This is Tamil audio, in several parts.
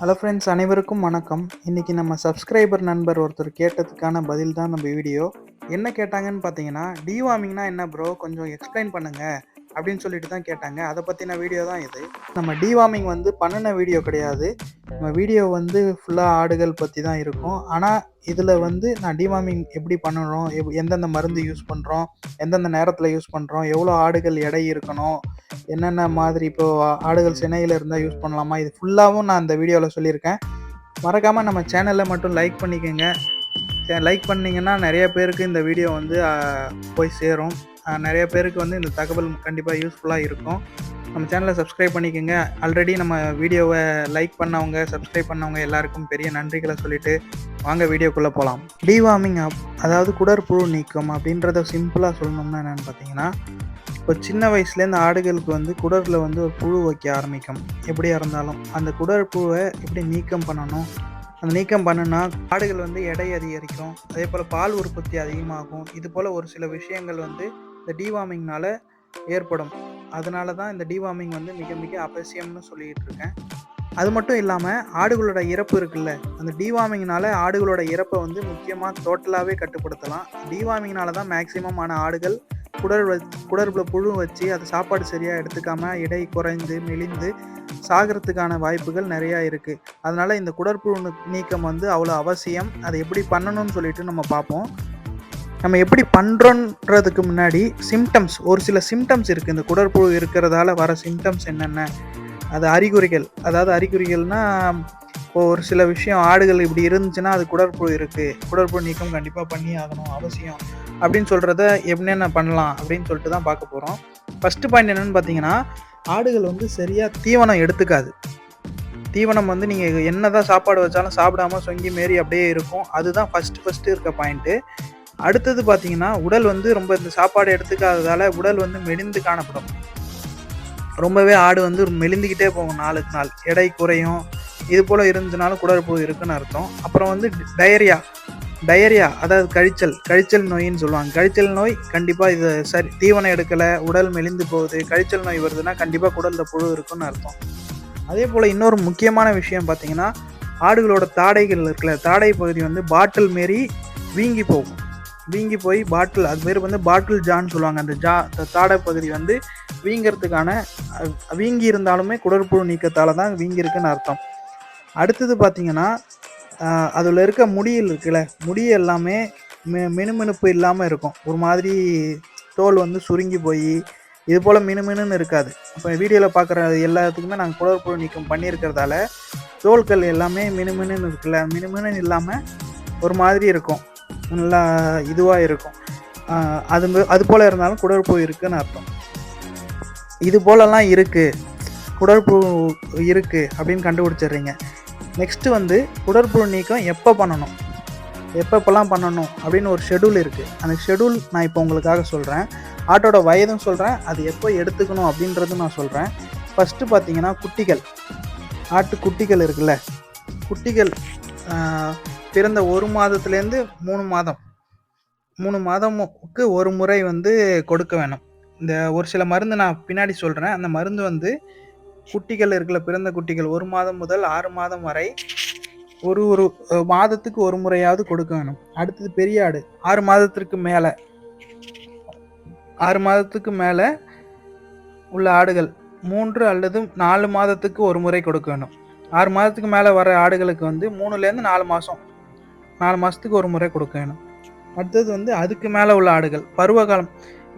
ஹலோ ஃப்ரெண்ட்ஸ் அனைவருக்கும் வணக்கம். இன்றைக்கி நம்ம சப்ஸ்கிரைபர் நண்பர் ஒருத்தர் கேட்டதுக்கான பதில் தான் நம்ம வீடியோ என்ன கேட்டாங்கன்னு பார்த்தீங்கன்னா டிவார்மிங்னா என்ன ப்ரோ கொஞ்சம் எக்ஸ்பிளைன் பண்ணுங்கள் அப்படின்னு சொல்லிட்டு தான் கேட்டாங்க. அதை பற்றின வீடியோ தான் இது. நம்ம டிவார்மிங் வந்து பண்ணின வீடியோ கிடையாது. நம்ம வீடியோ வந்து ஃபுல்லாக ஆடுகள் பற்றி தான் இருக்கும். ஆனால் இதில் வந்து நான் டிமாமிங் எப்படி பண்ணணும்? எப் எந்தெந்த மருந்து யூஸ் பண்ணுறோம் எந்தெந்த நேரத்தில் யூஸ் பண்ணுறோம் எவ்வளோ ஆடுகள் எடை இருக்கணும்? என்னென்ன மாதிரி இப்போது ஆடுகள் சினையில் இருந்தால் யூஸ் பண்ணலாமா? இது ஃபுல்லாகவும் நான் இந்த வீடியோவில் சொல்லியிருக்கேன். மறக்காமல் நம்ம சேனலில் மட்டும் லைக் பண்ணிக்கோங்க. லைக் பண்ணிங்கன்னா நிறைய பேருக்கு இந்த வீடியோ வந்து போய் சேரும். நிறைய பேருக்கு வந்து இந்த தகவல் கண்டிப்பாக யூஸ்ஃபுல்லாக இருக்கும். நம்ம சேனலை சப்ஸ்கிரைப் பண்ணிக்கோங்க. ஆல்ரெடி நம்ம வீடியோவை லைக் பண்ணவங்க சப்ஸ்கிரைப் பண்ணவங்க எல்லாருக்கும் பெரிய நன்றிகளை சொல்லிட்டு வாங்க வீடியோக்குள்ளே போகலாம் டிவார்மிங் அப் அதாவது குடற்புழு நீக்கம் அப்படின்றத சிம்பிளாக சொல்லணும்னா என்னென்னு பார்த்தீங்கன்னா இப்போ சின்ன வயசுலேருந்து ஆடுகளுக்கு வந்து குடரில் வந்து ஒரு புழு வைக்க ஆரம்பிக்கும். எப்படியா இருந்தாலும் அந்த குடற்புழுவை எப்படி நீக்கம் பண்ணணும்? அந்த நீக்கம் பண்ணுனா ஆடுகள் வந்து எடை அதிகரிக்கும். அதே போல் பால் உற்பத்தி அதிகமாகும். இது போல் ஒரு சில விஷயங்கள் வந்து இந்த டிவார்மிங்னால ஏற்படும். அதனால தான் இந்த டிவார்மிங் வந்து மிக மிக அவசியம்னு சொல்லிட்டு இருக்கேன் அது மட்டும் இல்லாமல் ஆடுகளோட இறப்பு இருக்குல்ல அந்த டிவார்மிங்னால ஆடுகளோட இறப்பை வந்து முக்கியமாக டோட்டலாகவே கட்டுப்படுத்தலாம். டிவார்மிங்னால தான் மேக்சிமம் ஆன ஆடுகள் குடல் வச் புழு வச்சு அது சாப்பாடு சரியாக எடுத்துக்காம எடை குறைந்து மெலிந்து சாகிறதுக்கான வாய்ப்புகள் நிறையா இருக்குது அதனால் இந்த குடற்புழு நீக்கம் வந்து அவ்வளோ அவசியம். அதை எப்படி பண்ணணும்னு சொல்லிட்டு நம்ம பார்ப்போம். நம்ம எப்படி பண்ணுறோன்றதுக்கு முன்னாடி சிம்டம்ஸ் ஒரு சில சிம்டம்ஸ் இருக்குது இந்த குடற்புழு இருக்கிறதால வர சிம்டம்ஸ் என்னென்ன? அது அறிகுறிகள். அதாவது அறிகுறிகள்னா இப்போ ஒரு சில விஷயம் ஆடுகள் இப்படி இருந்துச்சுன்னா அது குடற்புழு இருக்குது குடற்புழு நீக்கம் கண்டிப்பாக பண்ணி ஆகணும் அவசியம். அப்படின்னு சொல்கிறத என்னென்ன பண்ணலாம் அப்படின்னு சொல்லிட்டு தான் பார்க்க போகிறோம் ஃபஸ்ட்டு பாயிண்ட் என்னென்னு பார்த்தீங்கன்னா ஆடுகள் வந்து சரியாக தீவனம் எடுத்துக்காது. தீவனம் வந்து நீங்கள் என்ன தான் சாப்பாடு வச்சாலும் சாப்பிடாம சொங்கி மாரி அப்படியே இருக்கும். அதுதான் ஃபஸ்ட்டு ஃபஸ்ட்டு இருக்க பாயிண்ட்டு அடுத்தது பார்த்தீங்கன்னா உடல் வந்து ரொம்ப இந்த சாப்பாடு எடுத்துக்காததால் உடல் வந்து மெலிந்து காணப்படும். ரொம்பவே ஆடு வந்து மெலிந்துக்கிட்டே போகும் நாளுக்கு நாள். எடை குறையும். இது போல் இருந்துச்சுனாலும் குடற்புழு இருக்குன்னு அர்த்தம். அப்புறம் வந்து டயரியா டயரியா அதாவது கழிச்சல். கழிச்சல் நோயின்னு சொல்லுவாங்க. கழிச்சல் நோய் கண்டிப்பாக இது சரி தீவனம் எடுக்கலை உடல் மெலிந்து போகுது. கழிச்சல் நோய் வருதுன்னா கண்டிப்பாக குடலில் புழு இருக்குன்னு அர்த்தம். அதே போல் இன்னொரு முக்கியமான விஷயம் பார்த்தீங்கன்னா ஆடுகளோட தாடைகள் இருக்கிற தாடை பகுதி வந்து பாட்டில் மாரி வீங்கி போகும். வீங்கி போய் பாட்டில் அது பேர் வந்து பாட்டில் ஜான்னு சொல்லுவாங்க. அந்த ஜா தாடை பகுதி வந்து வீங்கிறதுக்கான வீங்கி இருந்தாலுமே குடற்புழு நீக்கத்தால் தான் வீங்கியிருக்குன்னு அர்த்தம். அடுத்தது பார்த்தீங்கன்னா அதில் இருக்க முடியில் இருக்குல்ல முடி எல்லாமே மெ மினுமினுப்பு இல்லாமல் இருக்கும். ஒரு மாதிரி தோல் வந்து சுருங்கி போய் இது போல் மினுமினுன்னு இருக்காது. அப்போ வீடியோவில் பார்க்குற எல்லாத்துக்குமே நாங்கள் குடற்புழு நீக்கம் பண்ணியிருக்கிறதால தோல்கள் எல்லாமே மினுமினுன்னு இருக்குல்ல மினுமினுன்னு இல்லாமல் ஒரு மாதிரி இருக்கும். நல்லா இதுவாக இருக்கும். அது அது போல் இருந்தாலும் குடற்புழு இருக்குன்னு அர்த்தம். இது போலலாம் இருக்குது குடற்புழு இருக்குது அப்படின்னு கண்டுபிடிச்சிடுறீங்க. நெக்ஸ்ட்டு வந்து குடற்புழு நீக்கம் எப்போ பண்ணணும்? எப்பப்பெல்லாம் பண்ணணும்? அப்படின்னு ஒரு ஷெடியூல் இருக்குது அந்த ஷெடியூல் நான் இப்போ உங்களுக்காக சொல்கிறேன் ஆட்டோட வயதும் சொல்கிறேன் அது எப்போ எடுத்துக்கணும் அப்படின்றதும் நான் சொல்கிறேன் ஃபஸ்ட்டு பார்த்தீங்கன்னா குட்டிகள். ஆட்டு குட்டிகள் இருக்குல்ல. குட்டிகள் பிறந்த ஒரு மாதத்துலேருந்து மூணு மாதம். மூணு மாதமுக்கு ஒரு முறை வந்து கொடுக்க வேணும். இந்த ஒரு சில மருந்து நான் பின்னாடி சொல்கிறேன் அந்த மருந்து வந்து குட்டிகள் இருக்கிற பிறந்த குட்டிகள் ஒரு மாதம் முதல் ஆறு மாதம் வரை ஒரு ஒரு மாதத்துக்கு ஒரு முறையாவது கொடுக்க வேணும். அடுத்தது பெரிய ஆடு ஆறு மாதத்திற்கு மேலே. ஆறு மாதத்துக்கு மேலே உள்ள ஆடுகள் மூன்று அல்லது நாலு மாதத்துக்கு ஒரு முறை கொடுக்க வேணும். ஆறு மாதத்துக்கு மேலே வர ஆடுகளுக்கு வந்து மூணுலேருந்து நாலு மாதம் நாலு மாதத்துக்கு ஒரு முறை கொடுக்க வேணும். அடுத்தது வந்து அதுக்கு மேலே உள்ள ஆடுகள் பருவகாலம்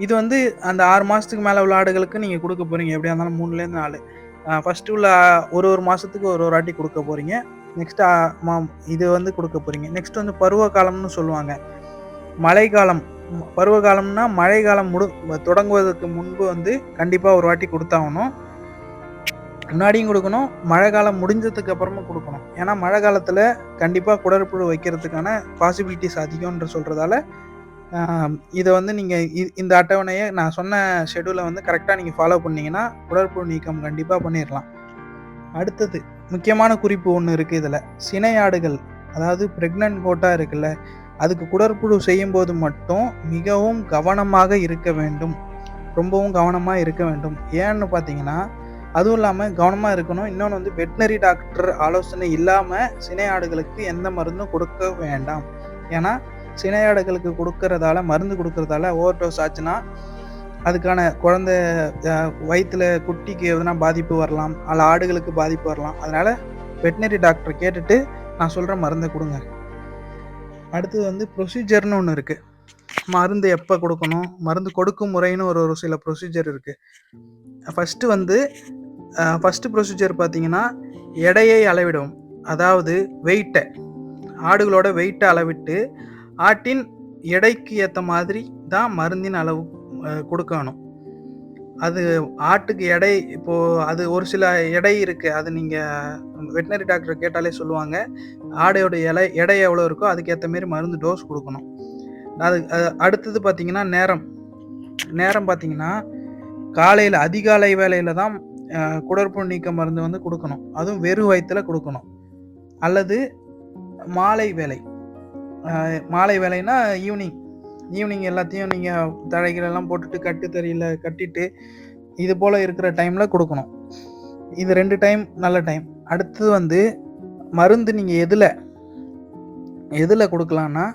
இது வந்து அந்த ஆறு மாதத்துக்கு மேலே உள்ள ஆடுகளுக்கு நீங்கள் கொடுக்க போகிறீங்க. எப்படியா இருந்தாலும் மூணுலேருந்து நாலு. ஃபஸ்ட்டு உள்ள ஒரு ஒரு மாதத்துக்கு ஒரு ஒரு வாட்டி கொடுக்க போகிறீங்க. நெக்ஸ்ட் மா இது வந்து கொடுக்க போகிறீங்க. நெக்ஸ்ட் வந்து பருவகாலம்னு சொல்லுவாங்க. மழைக்காலம். பருவ பருவகாலம்னா மழைக்காலம் முடு தொடங்குவதற்கு முன்பு வந்து கண்டிப்பாக ஒரு வாட்டி கொடுத்தாகணும். முன்னாடியும் கொடுக்கணும் மழை காலம் முடிஞ்சதுக்கு அப்புறமும் கொடுக்கணும். ஏன்னா மழை காலத்தில் கண்டிப்பாக குடற்புழு வைக்கிறதுக்கான பாசிபிலிட்டிஸ் அதிகம்ன்ற சொல்கிறதால இதை வந்து நீங்கள் இந்த அட்டவணையை நான் சொன்ன ஷெடியூலை வந்து கரெக்டாக நீங்கள் ஃபாலோ பண்ணீங்கன்னா குடற்புழு நீக்கம் கண்டிப்பாக பண்ணிடலாம் அடுத்தது முக்கியமான குறிப்பு ஒன்று இருக்குது இதில். சினை ஆடுகள் அதாவது ப்ரெக்னென்ட் கோட்டாக இருக்குல்ல அதுக்கு குடற்புழு செய்யும்போது மட்டும் மிகவும் கவனமாக இருக்க வேண்டும். ரொம்பவும் கவனமாக இருக்க வேண்டும். ஏன்னு பார்த்தீங்கன்னா அதுவும் இல்லாமல் கவனமாக இருக்கணும். இன்னொன்று வந்து வெட்டினரி டாக்டர் ஆலோசனை இல்லாமல் சினை ஆடுகளுக்கு எந்த மருந்தும் கொடுக்க வேண்டாம். ஏன்னா சினை ஆடுகளுக்கு கொடுக்கறதால மருந்து கொடுக்கறதால ஓவர் டோஸ் ஆச்சுன்னா அதுக்கான குழந்தை வயிற்றில் குட்டிக்கு எதுனா பாதிப்பு வரலாம். அல்ல ஆடுகளுக்கு பாதிப்பு வரலாம். அதனால் வெட்டினரி டாக்டர் கேட்டுட்டு நான் சொல்கிற மருந்தை கொடுங்க. அடுத்தது வந்து ப்ரொசீஜர்னு ஒன்று இருக்குது மருந்து எப்போ கொடுக்கணும்? மருந்து கொடுக்கும் முறைன்னு ஒரு ஒரு சில ப்ரொசீஜர் இருக்குது ஃபஸ்ட்டு வந்து ஃபஸ்ட்டு ப்ரொசீஜர் பார்த்தீங்கன்னா எடையை அளவிடும். அதாவது வெயிட்டை ஆடுகளோட வெயிட்டை அளவிட்டு ஆட்டின் எடைக்கு ஏற்ற மாதிரி தான் மருந்தின் அளவு கொடுக்கணும். அது ஆட்டுக்கு எடை இப்போது அது ஒரு சில எடை இருக்குது அது நீங்கள் வெட்டினரி டாக்டர் கேட்டாலே சொல்லுவாங்க ஆடையோட இலை எடை எவ்வளோ இருக்கோ அதுக்கேற்ற மாரி மருந்து டோஸ் கொடுக்கணும். அது அடுத்தது பார்த்திங்கன்னா நேரம். நேரம் பார்த்தீங்கன்னா காலையில் அதிகாலை வேலையில் தான் குடற்புண் நீக்க மருந்து வந்து கொடுக்கணும். அதுவும் வெறும் வயிற்றில் கொடுக்கணும். அல்லது மாலை வேலை. மாலை வேலைன்னா ஈவினிங் ஈவினிங் எல்லாத்தையும் நீங்கள் தழைகளெல்லாம் போட்டுட்டு கட்டு தறியில் கட்டிட்டு இது போல் இருக்கிற டைமில் கொடுக்கணும். இது ரெண்டு டைம் நல்ல டைம் அடுத்தது வந்து மருந்து நீங்கள் எதில் எதில் கொடுக்கலான்னா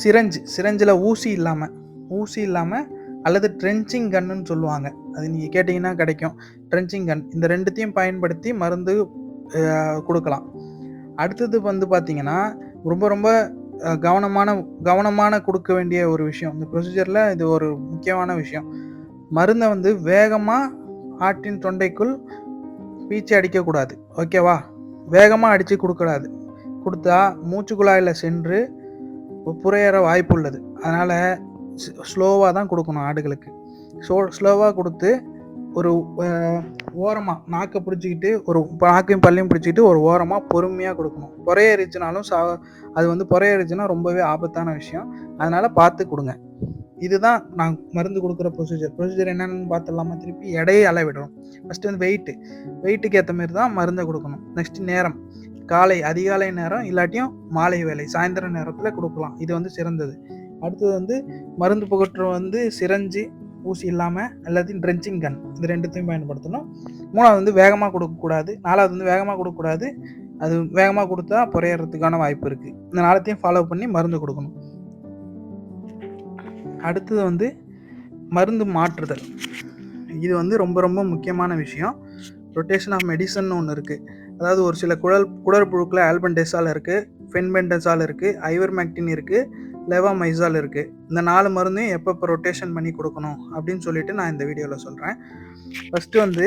சிரஞ்சு. சிரஞ்சில் ஊசி இல்லாமல் ஊசி இல்லாமல் அல்லது ட்ரென்ச்சிங் கன்னுன்னு சொல்லுவாங்க. அது நீங்கள் கேட்டிங்கன்னா கிடைக்கும். ட்ரென்ச்சிங் கன் இந்த ரெண்டுத்தையும் பயன்படுத்தி மருந்து கொடுக்கலாம். அடுத்தது வந்து பார்த்திங்கன்னா ரொம்ப ரொம்ப கவனமான கவனமான கொடுக்க வேண்டிய ஒரு விஷயம். இந்த ப்ரொசீஜரில் இது ஒரு முக்கியமான விஷயம். மருந்தை வந்து வேகமாக ஆட்டின் தொண்டைக்குள் பீச்சை அடிக்கக்கூடாது ஓகேவா வேகமாக அடித்து கொடுக்கூடாது கொடுத்தா மூச்சு குழாயில் சென்று புறையேற வாய்ப்பு உள்ளது. அதனால் ஸ்லோவாக தான் கொடுக்கணும் ஆடுகளுக்கு. ஸோ ஸ்லோவாக கொடுத்து ஒரு ஓரமாக நாக்கை பிடிச்சிக்கிட்டு ஒரு நாக்கையும் பள்ளியும் பிடிச்சிக்கிட்டு ஒரு ஓரமாக பொறுமையாக கொடுக்கணும். புறையேறிச்சுனாலும் சா அது வந்து புறையேறிச்சுன்னா ரொம்பவே ஆபத்தான விஷயம். அதனால் பார்த்து கொடுங்க. இதுதான் நான் மருந்து கொடுக்குற ப்ரொசீஜர் ப்ரொசீஜர் என்னென்னு பார்த்துடலாமா? திருப்பி எடையை அளவிடணும். ஃபஸ்ட்டு வந்து வெயிட்டு வெயிட்டுக்கு ஏற்ற மாரி தான் மருந்தை கொடுக்கணும். நெக்ஸ்ட் நேரம். காலை அதிகாலை நேரம் இல்லாட்டியும் மாலை வேலை சாயந்தர நேரத்தில் கொடுக்கலாம். இது வந்து சிறந்தது. அடுத்தது வந்து மருந்து புகற்று வந்து சிரஞ்சு ஊசி இல்லாமல் எல்லாத்தையும் ட்ரென்ச்சிங் கன் இது ரெண்டுத்தையும் பயன்படுத்தணும். மூணாவது வந்து வேகமாக கொடுக்கக்கூடாது நாலாவது வந்து வேகமாக கொடுக்கக்கூடாது அது வேகமாக கொடுத்தா புறையறதுக்கான வாய்ப்பு இருக்குது இந்த நாளத்தையும் ஃபாலோ பண்ணி மருந்து கொடுக்கணும். அடுத்தது வந்து மருந்து மாற்றுதல். இது வந்து ரொம்ப ரொம்ப முக்கியமான விஷயம். ரொட்டேஷன் ஆஃப் மெடிசன் ஒன்று இருக்குது அதாவது ஒரு சில குழல் குடற்புழுக்கில் ஆல்பன்டெசால் இருக்குது ஃபென்பென்டசால் இருக்குது ஐவர் மேக்டின் இருக்குது லெவாமைசால் இருக்குது இந்த நாலு மருந்தையும் எப்பப்போ ரொட்டேஷன் பண்ணி கொடுக்கணும் அப்படின்னு சொல்லிட்டு நான் இந்த வீடியோவில் சொல்கிறேன் ஃபஸ்ட்டு வந்து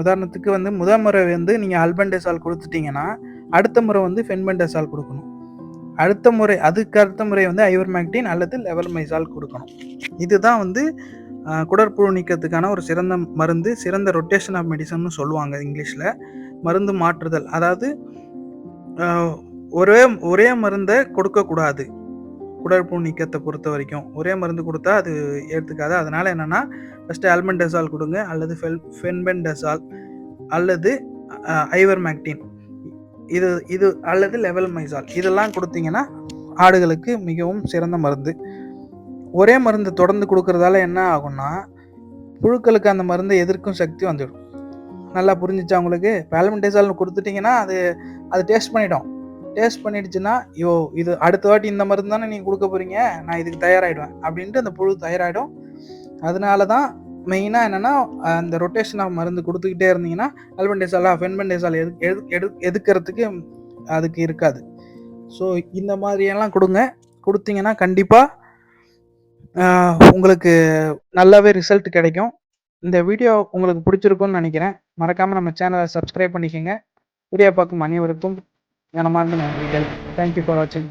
உதாரணத்துக்கு வந்து முதல் முறை வந்து நீங்கள் அல்பண்டெசால் கொடுத்துட்டிங்கன்னா அடுத்த முறை வந்து ஃபென்பெண்டசால் கொடுக்கணும். அடுத்த முறை அதுக்கு அடுத்த முறை வந்து ஐவர்மேக்டின் அல்லது லெவல் மைசால் கொடுக்கணும். இதுதான் வந்து குடற்புழு நீக்கத்துக்கான ஒரு சிறந்த மருந்து சிறந்த ரொட்டேஷன் ஆஃப் மெடிசன்னு சொல்லுவாங்க இங்கிலீஷில். மருந்து மாற்றுதல். அதாவது ஒரே ஒரே மருந்தை கொடுக்கக்கூடாது குடற்புழு நீக்கத்தை பொறுத்த வரைக்கும். ஒரே மருந்து கொடுத்தா அது ஏற்றுக்காது அதனால் என்னென்னா ஃபஸ்ட்டு ஆல்மண்டெசால் கொடுங்க அல்லது ஃபெல் ஃபென்பென்டசால் அல்லது ஐவர் மேக்டின் இது இது அல்லது லெவல் மைசால் இதெல்லாம் கொடுத்தீங்கன்னா ஆடுகளுக்கு மிகவும் சிறந்த மருந்து. ஒரே மருந்து தொடர்ந்து கொடுக்கறதால என்ன ஆகும்னா புழுக்களுக்கு அந்த மருந்தை எதிர்க்கும் சக்தி வந்துடும். நல்லா புரிஞ்சிச்சா உங்களுக்கு? பேலமெண்டேசால் கொடுத்துட்டிங்கன்னா அது அது டேஸ்ட் பண்ணிடும். டேஸ்ட் பண்ணிடுச்சுன்னா ஐயோ இது அடுத்த வாட்டி இந்த மருந்து தானே நீங்கள் கொடுக்க போகிறீங்க நான் இதுக்கு தயாராகிடுவேன் அப்படின்ட்டு அந்த புழு தயாராகிடும் அதனால தான் மெயினாக என்னென்னா அந்த ரொட்டேஷன் ஆஃப் மருந்து கொடுத்துக்கிட்டே இருந்தீங்கன்னா அல்பன்டேசாலா ஃபென்பன்டேசால் எது எது எடு எதுக்கிறதுக்கு அதுக்கு இருக்காது. ஸோ இந்த மாதிரியெல்லாம் கொடுங்க. கொடுத்தீங்கன்னா கண்டிப்பாக உங்களுக்கு நல்லாவே ரிசல்ட் கிடைக்கும். இந்த வீடியோ உங்களுக்கு பிடிச்சிருக்கும்னு நினைக்கிறேன். மறக்காமல் நம்ம சேனலை சப்ஸ்கிரைப் பண்ணிக்கோங்க. வீடியோ பார்க்கும் அனைவருக்கும் எனமார்ந்த நன்றிகள் தேங்க்யூ ஃபார் வாட்சிங்